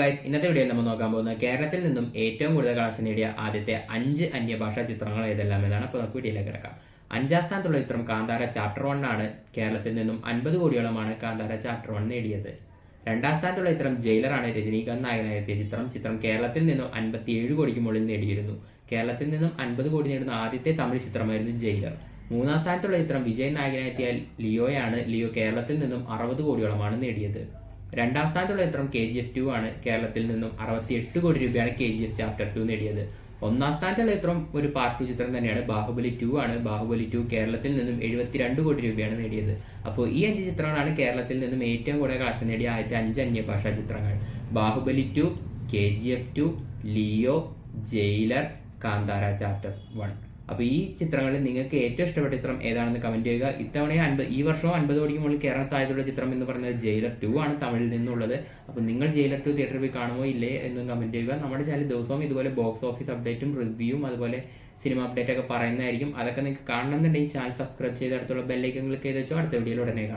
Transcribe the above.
Guys ഇന്നത്തെ വീഡിയോയിൽ നമ്മൾ നോക്കാൻ പോകുന്നത് കേരളത്തിൽ നിന്നും ഏറ്റവും കൂടുതൽ കളക്ഷൻ നേടിയ ആദ്യത്തെ അഞ്ച് അന്യഭാഷാ ചിത്രങ്ങൾ ഏതെല്ലാം എന്നാണ്. അപ്പോൾ നമുക്ക് വീഡിയോയിലേക്ക് കിടക്കാം. അഞ്ചാം സ്ഥാനത്തുള്ള ചിത്രം കാന്താര ചാപ്റ്റർ വൺ ആണ്. കേരളത്തിൽ നിന്നും അൻപത് കോടിയോളമാണ് കാന്താര ചാപ്റ്റർ വൺ നേടിയത്. രണ്ടാം സ്ഥാനത്തുള്ള ചിത്രം ജയിലറാണ് രജനീകാന്ത് നായകനായെത്തിയ ചിത്രം. ചിത്രം കേരളത്തിൽ നിന്നും അൻപത്തിയേഴ് കോടിക്ക് മുകളിൽ നേടിയിരുന്നു. കേരളത്തിൽ നിന്നും അൻപത് കോടി നേടുന്ന ആദ്യത്തെ തമിഴ് ചിത്രമായിരുന്നു ജയിലർ മൂന്നാം സ്ഥാനത്തുള്ള ചിത്രം വിജയ് നായകനായെത്തിയ ലിയോയാണ്. ലിയോ കേരളത്തിൽ നിന്നും അറുപത് കോടിയോളമാണ് നേടിയത്. രണ്ടാം സ്ഥാനത്തുള്ള ചിത്രം കെ ജി എഫ് ടു ആണ്. കേരളത്തിൽ നിന്നും അറുപത്തിയെട്ട് കോടി രൂപയാണ് K G F chapter two നേടിയത്. ഒന്നാം സ്ഥാനത്തുള്ള ചിത്രം ഒരു പാർട്ട് ടു ചിത്രം തന്നെയാണ്. ബാഹുബലി ടു ആണ്. ബാഹുബലി ടു കേരളത്തിൽ നിന്നും എഴുപത്തിരണ്ട് കോടി രൂപയാണ് നേടിയത്. അപ്പോൾ ഈ അഞ്ച് ചിത്രങ്ങളാണ് കേരളത്തിൽ നിന്നും ഏറ്റവും കൂടുതൽ കളക്ഷൻ നേടിയ ആദ്യത്തെ അഞ്ച് അന്യഭാഷാ ചിത്രങ്ങൾ. Baahubali two K G F two Leo Jailer Kantara chapter one അപ്പോൾ ഈ ചിത്രങ്ങളിൽ നിങ്ങൾക്ക് ഏറ്റവും ഇഷ്ടപ്പെട്ട ചിത്രം ഏതാണെന്ന് കമന്റ് ചെയ്യുക. ഇത്തവണ അൻപത് ഈ വർഷവും അൻപത് കോടിക്ക് മുകളിൽ കയറാൻ സാധ്യതയുള്ള ചിത്രം എന്ന് പറയുന്നത് ജയിലർ ടു ആണ് തമിഴിൽ നിന്നുള്ളത്. അപ്പോൾ നിങ്ങൾ ജയിലർ ടു തിയേറ്ററിൽ പോയി കാണുമോ ഇല്ലേ എന്നും കമന്റ് ചെയ്യുക. നമ്മുടെ ചാനൽ ദിവസവും ഇതുപോലെ ബോക്സ് ഓഫീസ് അപ്ഡേറ്റും റിവ്യൂവും അതുപോലെ സിനിമ അപ്ഡേറ്റ് ഒക്കെ പറയുന്നതായിരിക്കും. അതൊക്കെ നിങ്ങൾക്ക് കാണണമെന്നുണ്ടെങ്കിൽ ചാനൽ സബ്സ്ക്രൈബ് ചെയ്ത് അടുത്തുള്ള ബെല്ലൈക്കൻ ക്ലിക്ക് ചെയ്ത് വെച്ചോ. അടുത്ത വീഡിയോയിൽ ഉടനെ കാണാം.